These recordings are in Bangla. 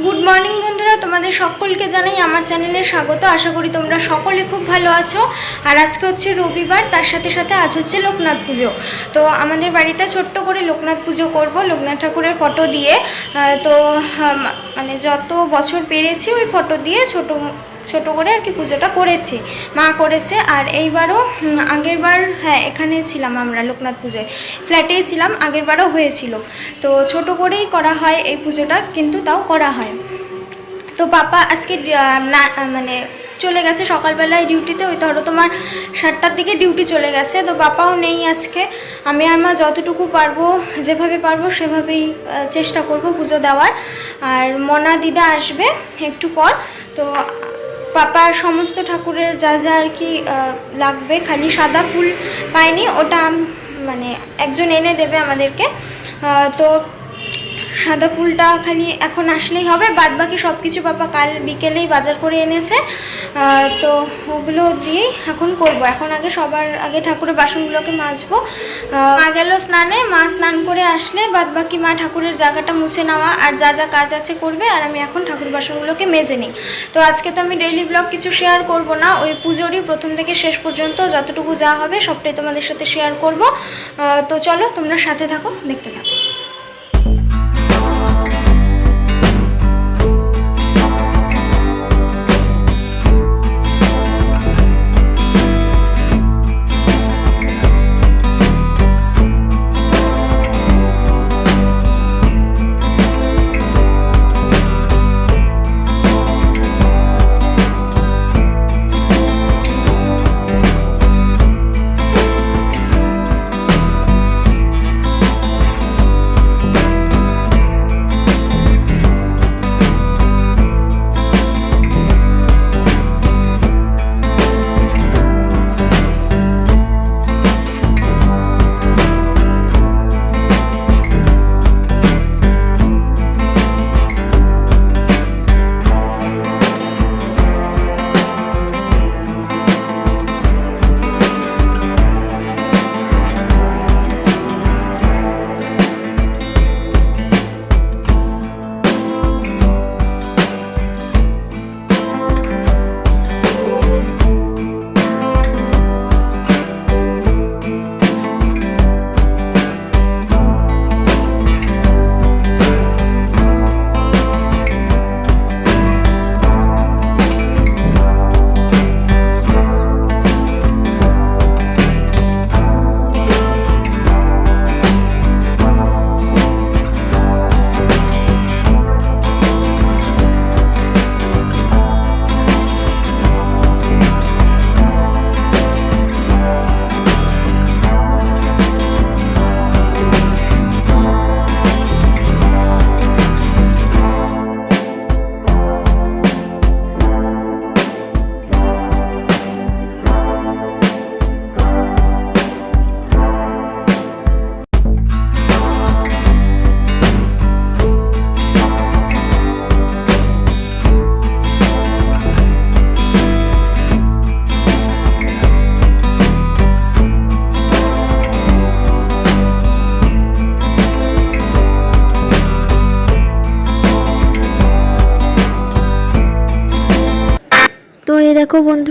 গুড মর্নিং বন্ধুরা, তোমাদের সকলকে জানাই আমার চ্যানেলে স্বাগত। আশা করি তোমরা সকলে খুব ভালো আছো। আর আজকে হচ্ছে রবিবার, তার সাথে সাথে আজ হচ্ছে লোকনাথ পুজো। তো আমাদের বাড়িতে ছোট্ট করে লোকনাথ পুজো করব, লোকনাথ ঠাকুরের ফটো দিয়ে। তো মানে যত বছর পেরেছি ওই ফটো দিয়ে ছোট ছোট করে আর কি পুজোটা করেছি। মা করেছে, আর এইবারও আগেরবার হ্যাঁ এখানে ছিলাম আমরা লোকনাথ পুজোয়। ফ্ল্যাটেই ছিলাম আগেরবারও হয়েছিল। তো ছোট করেই করা হয় এই পুজোটা, কিন্তু তাও করা হয়। তো পাপা আজকে না মানে চলে গেছে সকালবেলায় ডিউটিতে, ওই ধরো তোমার সাতটার দিকে ডিউটি চলে গেছে, তো পাপাও নেই আজকে। আমি আর মা যতটুকু পারব, যেভাবে পারব সেভাবেই চেষ্টা করব পুজো দেওয়ার। আর মনা দিদা আসবে একটু পর, তো পাপা সমস্ত ঠাকুরের যা যা আর কি লাগবে, খালি সাদা ফুল পায়নি, ওটা মানে একজন এনে দেবে আমাদেরকে। তো সাদা ফুলটা খালি এখন আসলেই হবে বাদ বাকি সব কিছু পাপা কাল বিকেলেই বাজার করে এনেছে। তো ওগুলো দিয়েই এখন করব। এখন আগে সবার আগে ঠাকুরের বাসনগুলোকে মাজবো। মা গেল স্নানে, মা স্নান করে আসলে বাদ বাকি মা ঠাকুরের জায়গাটা মুছে নেওয়া আর যা যা কাজ আছে করবে আর আমি এখন ঠাকুর বাসনগুলোকে মেজে নিই। তো আজকে তো আমি ডেইলি ব্লগ কিছু শেয়ার করব না, ওই পুজোরই প্রথম থেকে শেষ পর্যন্ত যতটুকু যা হবে সবটাই তোমাদের সাথে শেয়ার করব। তো চলো তোমরা সাথে থাকো, দেখতে থাকো।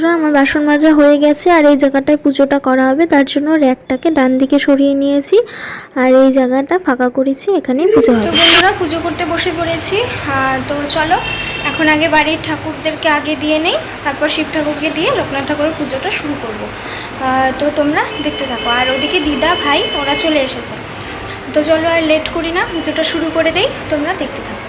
বন্ধুরা, আমার বাসন মাজা হয়ে গেছে আর এই জায়গাটায় পুজোটা করা হবে, তার জন্য র্যাকটাকে ডান দিকে সরিয়ে নিয়েছি আর এই জায়গাটা ফাঁকা করেছি, এখানেই পুজো হবে। বন্ধুরা, পুজো করতে বসে পড়েছি। তো চলো, এখন আগে বাড়ির ঠাকুরদেরকে আগে দিয়ে নেই, তারপর শিব ঠাকুরকে দিয়ে লোকনাথ ঠাকুরের পুজোটা শুরু করব। তো তোমরা দেখতে থাকো। আর ওদিকে দিদা ভাই, ওরা চলে এসেছে। তো চলো আর লেট করি না, পুজোটা শুরু করে দেই, তোমরা দেখতে থাকো।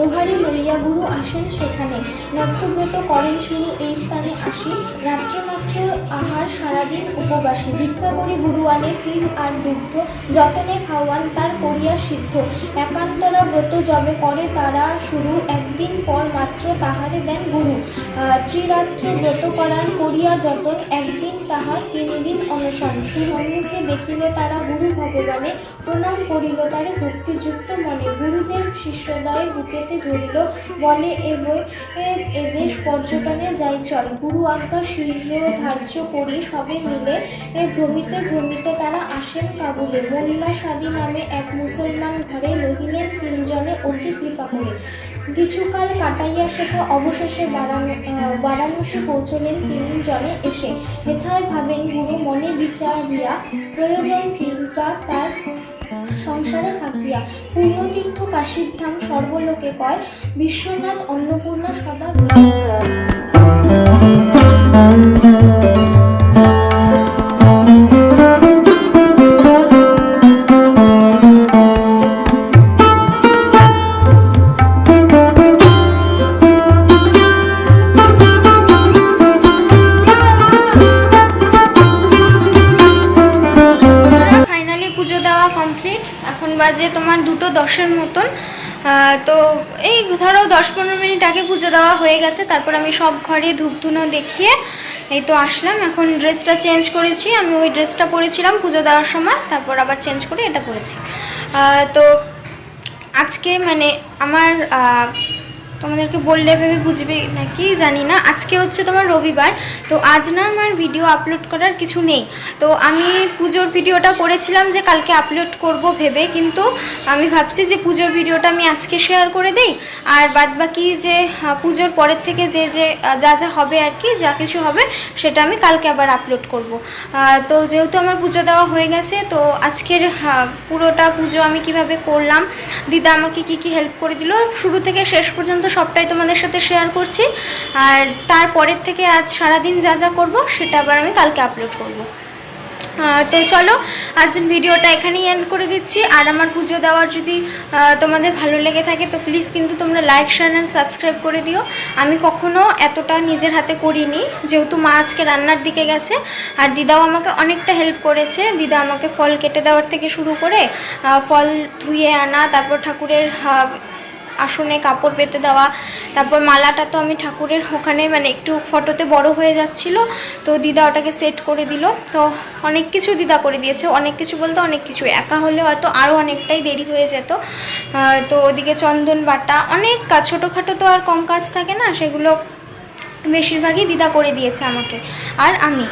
দোহারে লইয়া গুরু আসেন সেখানে। নক্তব্রত করেন শুরু এই স্থানে আসি। রাত্রমাত্র আহার সারাদিন উপবাসী। ভিক্ষা করি গুরু আনে তিল আর দুগ্ধ যতনে খাওয়ান তার করিয়া সিদ্ধ। একান্তরা ব্রত জবে করে তারা শুরু। একদিন পর মাত্র তাহারে দেন গুরু। ত্রিরাত্র ব্রত করান করিয়া যতন। একদিন তাহার তিন দিন অনশন। সুসম্মুখে দেখিলে তারা গুরু ভগবানে প্রণাম করিল তারা ভক্তিযুক্ত মনে। গুরুদেব শিষ্যদয় বুকে বুকেতে ধরিল, বলে, এ বই এদেশ পর্যটনে যাই, চল। গুরু আজ্ঞা শীর্ষ ধার্য করি সবে মিলে ভ্রমিতে ভ্রমিতে তারা আসেন কাবুলে। মোল্লা সাদি নামে এক মুসলমান ঘরে রহিলেন তিনজনে অতি কৃপা করে। কিছুকাল কাটাইয়া শেখা অবশেষে বারাণ- বারাণসী পৌঁছলেন তিনজনে এসে। হেথায় ভাবেন গুরু মনে বিচারিয়া, প্রয়োজন কিংবা তার সংসারে থাকিয়া পূর্ণতীর্থ কাশীধাম সর্বলোকে কয় বিশ্বনাথ অন্নপূর্ণা সদা বাজে তোমার দুটো দশের মতন। তো এই ধরো দশ পনেরো মিনিট আগে পুজো দেওয়া হয়ে গেছে, তারপর আমি সব ঘরে ধূপধুনো দেখিয়ে এই তো আসলাম। এখন ড্রেসটা চেঞ্জ করেছি, আমি ওই ড্রেসটা পরেছিলাম পুজো দেওয়ার সময়, তারপর আবার চেঞ্জ করে এটা করেছি তো আজকে মানে আমার তোমাদেরকে বললে ভেবে বুঝবে নাকি জানি না। আজকে হচ্ছে তোমার রবিবার, তো আজ না আমার ভিডিও আপলোড করার কিছু নেই। তো আমি পুজোর ভিডিওটা করেছিলাম যে কালকে আপলোড করব ভেবে, কিন্তু আমি ভাবছি যে পুজোর ভিডিওটা আমি আজকে শেয়ার করে দেই। আর বাদ বাকি যে পুজোর পরের থেকে যে যে যা যা হবে আর কি, যা কিছু হবে, সেটা আমি কালকে আবার আপলোড করব। তো যেহেতু আমার পুজো দেওয়া হয়ে গেছে, তো আজকের পুরোটা পুজো আমি কীভাবে করলাম, দিদা আমাকে কি কি হেল্প করে দিল, শুরু থেকে শেষ পর্যন্ত সবটাই তোমাদের সাথে শেয়ার করছি। আর তারপরের থেকে আজ সারাদিন যা যা করব, সেটা আবার আমি কালকে আপলোড করব। তো চলো, আজ ভিডিওটা এখানেই এন্ড করে দিচ্ছি। আর আমার পুজো দেওয়ার যদি তোমাদের ভালো লেগে থাকে, তো প্লিজ কিন্তু তোমরা লাইক শেয়ার অ্যান্ড সাবস্ক্রাইব করে দিও। আমি কখনো এতটা নিজের হাতে করিনি, যেহেতু মা আজকে রান্নার দিকে গেছে, আর দিদাও আমাকে অনেকটা হেল্প করেছে। দিদা আমাকে ফল কেটে দেওয়ার থেকে শুরু করে ফল ধুয়ে আনা, তারপর ঠাকুরের আসনে কাপড় পেতে দেওয়া, তারপর মালাটা তো আমি ঠাকুরের ওখানে মানে একটু ফটোতে বড় হয়ে যাচ্ছিল, তো দিদা ওটাকে সেট করে দিল। তো অনেক কিছু দিদা করে দিয়েছে, অনেক কিছু বলতে অনেক কিছু। একা হলে হয়তো আরও অনেকটাই দেরি হয়ে যেত। তো ওদিকে চন্দন বাটা, অনেক কাজ, ছোটোখাটো তো আর কম কাজ থাকে না, সেগুলো বেশিরভাগই দিদা করে দিয়েছে আমাকে। আর আমি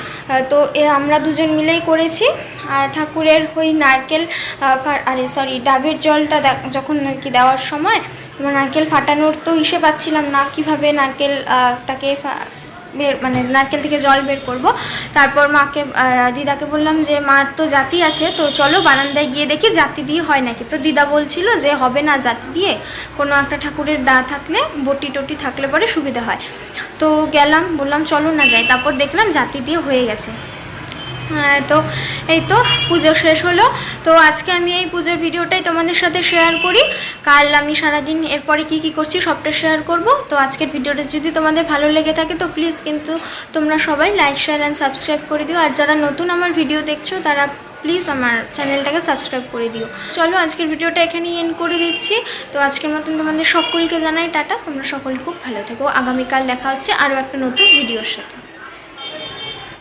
তো এ আমরা দুজন মিলেই করেছি। আর ঠাকুরের ওই নারকেল আরে সরি ডাবের জলটা যখন আর কি দেওয়ার সময় নারকেল ফাটানোর তো হিসেব পাচ্ছিলাম না কীভাবে নারকেল আহ, বের মানে নারকেল থেকে জল বের করব। তারপর মাকে দিদাকে বললাম যে মার তো জাতি আছে তো চলো বারান্দায় গিয়ে দেখি জাতি দিয়ে হয় নাকি? তো দিদা বলছিল যে হবে না জাতি দিয়ে কোনো একটা ঠাকুরের দা থাকলে বটি টটি থাকলে পরে সুবিধা হয়। তো গেলাম বললাম চলো না যাই। তারপর দেখলাম জাতি দিয়ে হয়ে গেছে। তো এই তো পুজো শেষ হলো। তো আজকে আমি এই পুজোর ভিডিওটাই তোমাদের সাথে শেয়ার করি। কাল আমি সারাদিন এরপরে কি কি করছি সবটা শেয়ার করব। তো আজকের ভিডিওটা যদি তোমাদের ভালো লেগে থাকে, তো প্লিজ কিন্তু তোমরা সবাই লাইক শেয়ার অ্যান্ড সাবস্ক্রাইব করে দিও। আর যারা নতুন আমার ভিডিও দেখছ, তারা প্লিজ আমার চ্যানেলটাকে সাবস্ক্রাইব করে দিও। চলো আজকের ভিডিওটা এখানেই এন্ড করে দিচ্ছি। তো আজকের মতন তোমাদের সকলকে জানাই টাটা। তোমরা সকল খুব ভালো থেকো। আগামীকাল দেখা হচ্ছে আরও একটা নতুন ভিডিওর সাথে।